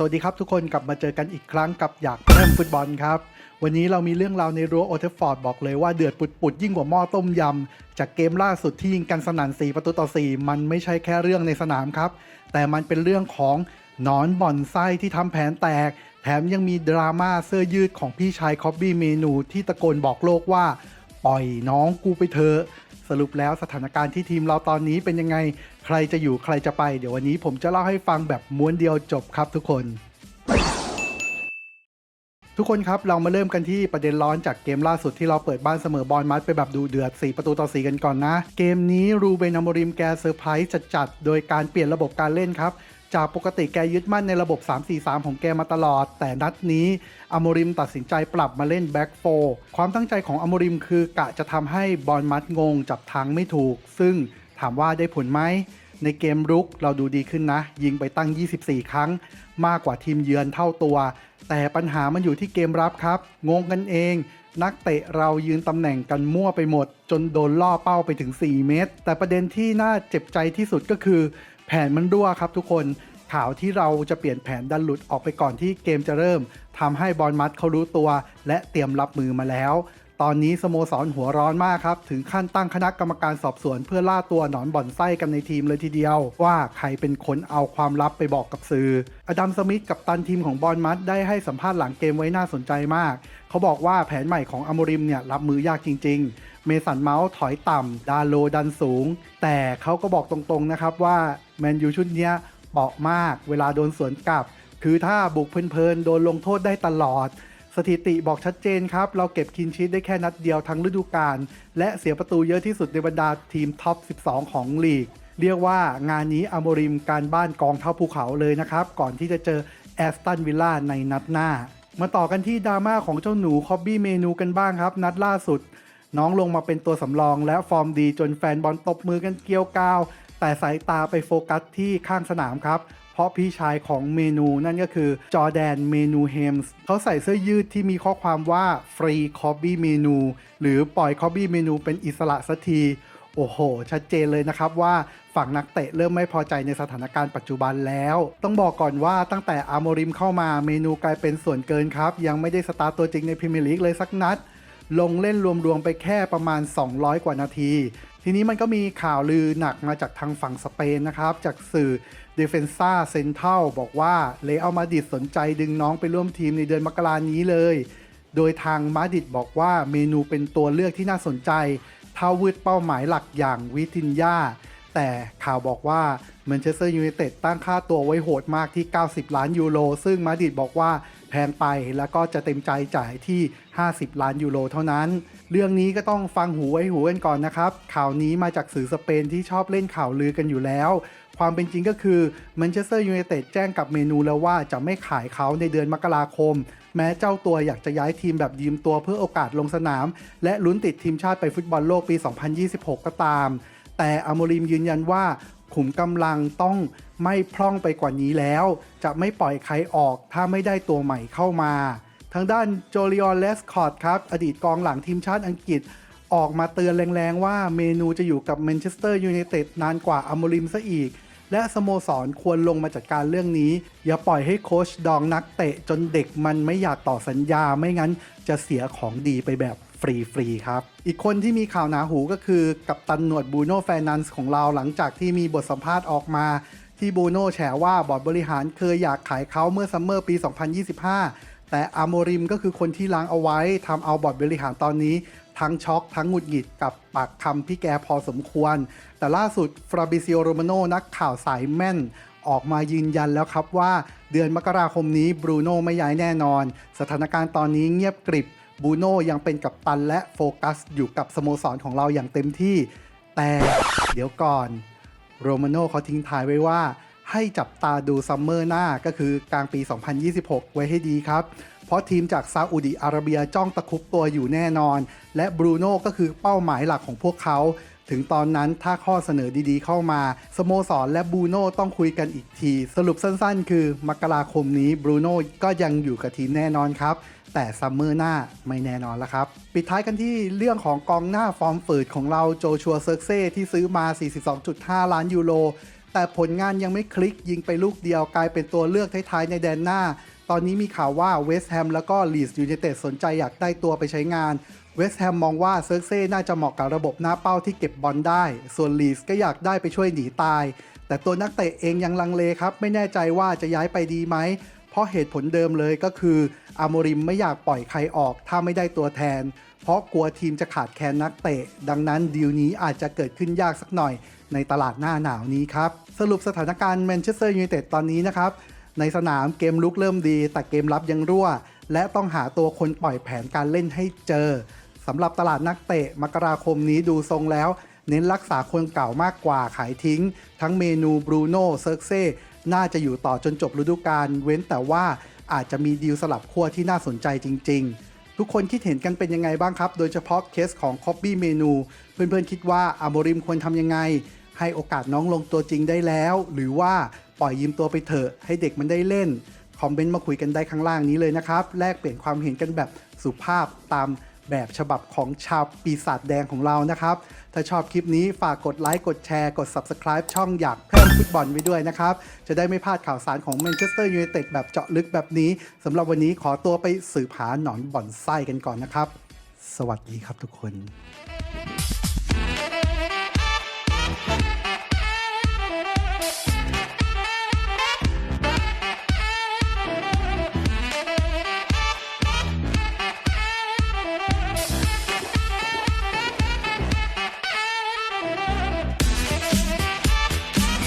สวัสดีครับทุกคนกลับมาเจอกันอีกครั้งกับอยากเล่นฟุตบอลครับ วันนี้เรามีเรื่องราวในรั้วโอเทฟฟอร์ดบอกเลยว่าเดือดปุดๆยิ่งกว่าหม้อต้มยำ จากเกมล่าสุดที่ยิงกันสนั่น4ประตูต่อ 4 มันไม่ใช่แค่เรื่องในสนามครับ แต่มันเป็นเรื่องของหนอนบ่อนไส้ที่ทำแผนแตก แถมยังมีดราม่าเสื้อยืดของพี่ชายคอบบี้เมนูที่ตะโกนบอกโลกว่า ปล่อยน้องกูไปเถอะ สรุปแล้วสถานการณ์ที่ทีมเราตอนนี้เป็นยังไง ใครจะอยู่ใครจะไป เดี๋ยววันนี้ผมจะเล่าให้ฟังแบบม้วนเดียวจบครับทุกคน ทุกคนครับเรามาเริ่มกันที่ประเด็นร้อนจากเกมล่าสุดที่เราเปิดบ้านเสมอบอลมัดไปแบบดูเดือด 4 ประตูต่อ 4 กันก่อนนะ เกมนี้รูเบนอมริมแกเซอร์ไพรส์จัดๆโดยการเปลี่ยนระบบการเล่นครับ จากปกติแกยึดมั่นในระบบ 3-4-3 ของแกมาตลอด แต่นัดนี้อโมริมตัดสินใจปรับมาเล่นแบ็กโฟความตั้งใจของอโมริมคือกะจะทำให้บอลมัดงงจับทางไม่ถูก ซึ่งถามว่าได้ผลไหมในเกมรุกเราดูดีขึ้นนะ ยิงไปตั้ง 24 ครั้ง มากกว่าทีมเยือนเท่าตัว แต่ปัญหามันอยู่ที่เกมรับครับ งงกันเอง นักเตะเรายืนตำแหน่งกันมั่วไปหมด จนโดนล่อเป้าไปถึง 4 เมตร แต่ประเด็นที่น่าเจ็บใจที่สุดก็คือ แผนมันรั่วครับทุกคนข่าวที่เราจะเปลี่ยนแผนดันหลุดออกไปก่อนที่เกมจะเริ่มทำให้บอลมัดเขารู้ตัว และเตรียมรับมือมาแล้ว ตอนนี้สโมสรหัวร้อนมากครับ ถึงขั้นตั้งคณะกรรมการสอบสวน เพื่อล่าตัวหนอนบ่อนไส้กันในทีมเลยทีเดียว ว่าใครเป็นคนเอาความลับไปบอกกับสื่อ อดัมสมิธกับตันทีมของบอลมัดได้ให้สัมภาษณ์หลังเกมไว้น่าสนใจมาก เขาบอกว่าแผนใหม่ของอมริมเนี่ยรับมือยากจริง ๆ เมสันเมาส์ถอยต่ำดาโลดันสูง แต่เขาก็บอกตรงๆนะครับว่า แมนยูชุดเนี้ยเปาะมากเวลาโดนสวนกลับ คือถ้าบุกเพลินๆ โดนลงโทษได้ตลอด สถิติบอกชัดเจนครับ เราเก็บคินชีตได้แค่นัดเดียวทั้งฤดูกาลและเสียประตูเยอะที่สุดในบรรดาทีมท็อป 12 ของลีก เรียกว่างานนี้อโมริมการบ้านกองเท่าภูเขาเลยนะครับ ก่อนที่จะเจอแอสตันวิลล่าในนัดหน้า มาต่อกันที่ดราม่าของเจ้าหนูคอบบี้เมนูกันบ้างครับ นัดล่าสุดน้องลงมาเป็นตัวสำรองและฟอร์มดีจนแฟนบอลตบมือกันเกลียวกาว แต่สายตาไปโฟกัสที่ข้างสนามครับ เพราะพี่ชายของเมนูนั่นก็คือจอแดนเมนูเฮมส์เขาใส่เสื้อยืดที่มีข้อความว่าฟรีคอบบี้เมนูหรือปล่อยคอบบี้เมนูเป็นอิสระสักทีโอ้โห ชัดเจนเลยนะครับว่าฝั่งนักเตะเริ่มไม่พอใจในสถานการณ์ปัจจุบันแล้ว ต้องบอกก่อนว่าตั้งแต่อาโมริมเข้ามาเมนูกลายเป็นส่วนเกินครับ ยังไม่ได้สตาร์ตตัวจริงในพรีเมียร์ลีกเลยสักนัด ลงเล่นรวมๆไปแค่ประมาณ 200 กว่านาที ทีนี้มันก็มีข่าวลือหนักมาจากทางฝั่งสเปนนะครับ จากสื่อ d e f e n s a Central บอกว่าเลอัลมาดริดสนใจดึงน้องไปร่วมทีมในเดือนมกรานี้เลย โดยทางมาดริดบอกว่าเมนูเป็นตัวเลือกที่น่าสนใจถ้าวืดเป้าหมายหลักอย่างวิทินยาแต่ข่าวบอกว่าแมนเชสเตอร์ยูไนเต็ดตั้งค่าตัวไว้โหดมากที่ 90 ล้านยูโร ซึ่งมาดริดบอกว่า แพงไปแล้วก็จะเต็มใจจ่ายที่ 50 ล้านยูโรเท่านั้น เรื่องนี้ก็ต้องฟังหูไว้หูกันก่อนนะครับ ข่าวนี้มาจากสื่อสเปนที่ชอบเล่นข่าวลือกันอยู่แล้ว ความเป็นจริงก็คือแมนเชสเตอร์ยูไนเต็ดแจ้งกับเมนูแล้วว่าจะไม่ขายเขาในเดือนมกราคม แม้เจ้าตัวอยากจะย้ายทีมแบบยืมตัวเพื่อโอกาสลงสนาม และลุ้นติดทีมชาติไปฟุตบอลโลกปี 2026 ก็ตามแต่อโมริมยืนยันว่า ขุมกำลังต้องไม่พร่องไปกว่านี้แล้ว จะไม่ปล่อยใครออกถ้าไม่ได้ตัวใหม่เข้ามา ทางด้านโจลิออนเลสคอร์ดครับ อดีตกองหลังทีมชาติอังกฤษ ออกมาเตือนแรงๆว่าเมนูจะอยู่กับแมนเชสเตอร์ยูไนเต็ดนานกว่าอโมริมซะอีก และสโมสรควรลงมาจัดการเรื่องนี้ อย่าปล่อยให้โค้ชดองนักเตะจนเด็กมันไม่อยากต่อสัญญาไม่งั้นจะเสียของดีไปแบบ ฟรีๆครับ อีกคนที่มีข่าวหนาหูก็คือ กับตันหนวดบูโน่แฟนันส์ของเราหลังจากที่มีบทสัมภาษณ์ออกมา ที่บูโน่แฉว่าบอร์ดบริหารเคยอยากขายเขาเมื่อซัมเมอร์ปี 2025 แต่อาโมริมก็คือคนที่ล้างเอาไว้ทำเอาบอร์ดบริหารตอนนี้ ทั้งช็อก ทั้งหงุดหงิดกับปากคำพี่แกพอสมควร แต่ล่าสุดฟราบิซิโอโรมาโนนักข่าวสายแม่นออกมายืนยันแล้วครับว่า เดือนมกราคมนี้บรูโน่ไม่ย้ายแน่นอน สถานการณ์ตอนนี้เงียบกริบ บูโน่ยังเป็นกัปตันและโฟกัสอยู่กับสโมสรของเราอย่างเต็มที่ แต่เดี๋ยวก่อน โรมาโน่เขาทิ้งท้ายไว้ว่า ให้จับตาดูซัมเมอร์หน้าก็คือกลางปี 2026 ไว้ให้ดีครับ เพราะทีมจากซาอุดีอาระเบียจ้องตะครุบตัวอยู่แน่นอน และบรูโน่ก็คือเป้าหมายหลักของพวกเขา ถึงตอนนั้นถ้าข้อเสนอดีๆเข้ามา สโมสรและบรูโน่ต้องคุยกันอีกที สรุปสั้นๆ คือ มกราคมนี้บรูโน่ก็ยังอยู่กับทีมแน่นอนครับแต่ซัมเมอร์หน้าไม่แน่นอนแล้วครับ ปิดท้ายกันที่เรื่องของกองหน้าฟอร์มฝืดของเราโจชัวเซิร์กเซ่ที่ซื้อมา 42.5 ล้านยูโรแแต่ผลงานยังไม่คลิกยิงไปลูกเดียวกลายเป็นตัวเลือกท้ายๆในแดนหน้า ตอนนี้มีข่าวว่าเวสต์แฮมแล้วก็ลีสยูไนเต็ดสนใจอยากได้ตัวไปใช้งาน เวสต์แฮมมองว่าเซิร์กเซ่น่าจะเหมาะกับระบบหน้าเป้าที่เก็บบอลได้ ส่วนลีสก็อยากได้ไปช่วยหนีตาย แต่ตัวนักเตะเองยังลังเลครับ ไม่แน่ใจว่าจะย้ายไปดีไหม เพราะเหตุผลเดิมเลยก็คืออาโมริมไม่อยากปล่อยใครออกถ้าไม่ได้ตัวแทน เพราะกลัวทีมจะขาดแคลนนักเตะ ดังนั้นดีลนี้อาจจะเกิดขึ้นยากสักหน่อย ในตลาดหน้าหนาวนี้ครับ สรุปสถานการณ์แมนเชสเตอร์ยูไนเต็ดตอนนี้นะครับ ในสนามเกมลุกเริ่มดี แต่เกมรับยังรั่ว และต้องหาตัวคนปล่อยแผนการเล่นให้เจอ สำหรับตลาดนักเตะมกราคมนี้ดูทรงแล้ว เน้นรักษาคนเก่ามากกว่าขายทิ้ง ทั้งเมนูบรูโน่เซิร์กเซ่น่าจะอยู่ต่อจนจบฤดูกาลเว้นแต่ว่าอาจจะมีดีลสลับขั้วที่น่าสนใจจริง ๆ ทุกคนคิดเห็นกันเป็นยังไงบ้างครับ โดยเฉพาะเคสของคอบบี้เมนู เพื่อนๆคิดว่าอาโมริมควรทำยังไง ให้โอกาสน้องลงตัวจริงได้แล้ว หรือว่าปล่อยยืมตัวไปเถอะให้เด็กมันได้เล่นคอมเมนต์มาคุยกันได้ข้างล่างนี้เลยนะครับ แลกเปลี่ยนความเห็นกันแบบสุภาพตาม แบบฉบับของชาวปีศาจแดงของเรานะครับ ถ้าชอบคลิปนี้ฝากกดไลค์กดแชร์กด Subscribe ช่องอยากเพิ่มฟุตบอลไว้ด้วยนะครับ จะได้ไม่พลาดข่าวสารของแมนเชสเตอร์ยูไนเต็ดแบบเจาะลึกแบบนี้สำหรับวันนี้ขอตัวไปสืบหาหนอนบ่อนไส้กันก่อนนะครับ สวัสดีครับทุกคน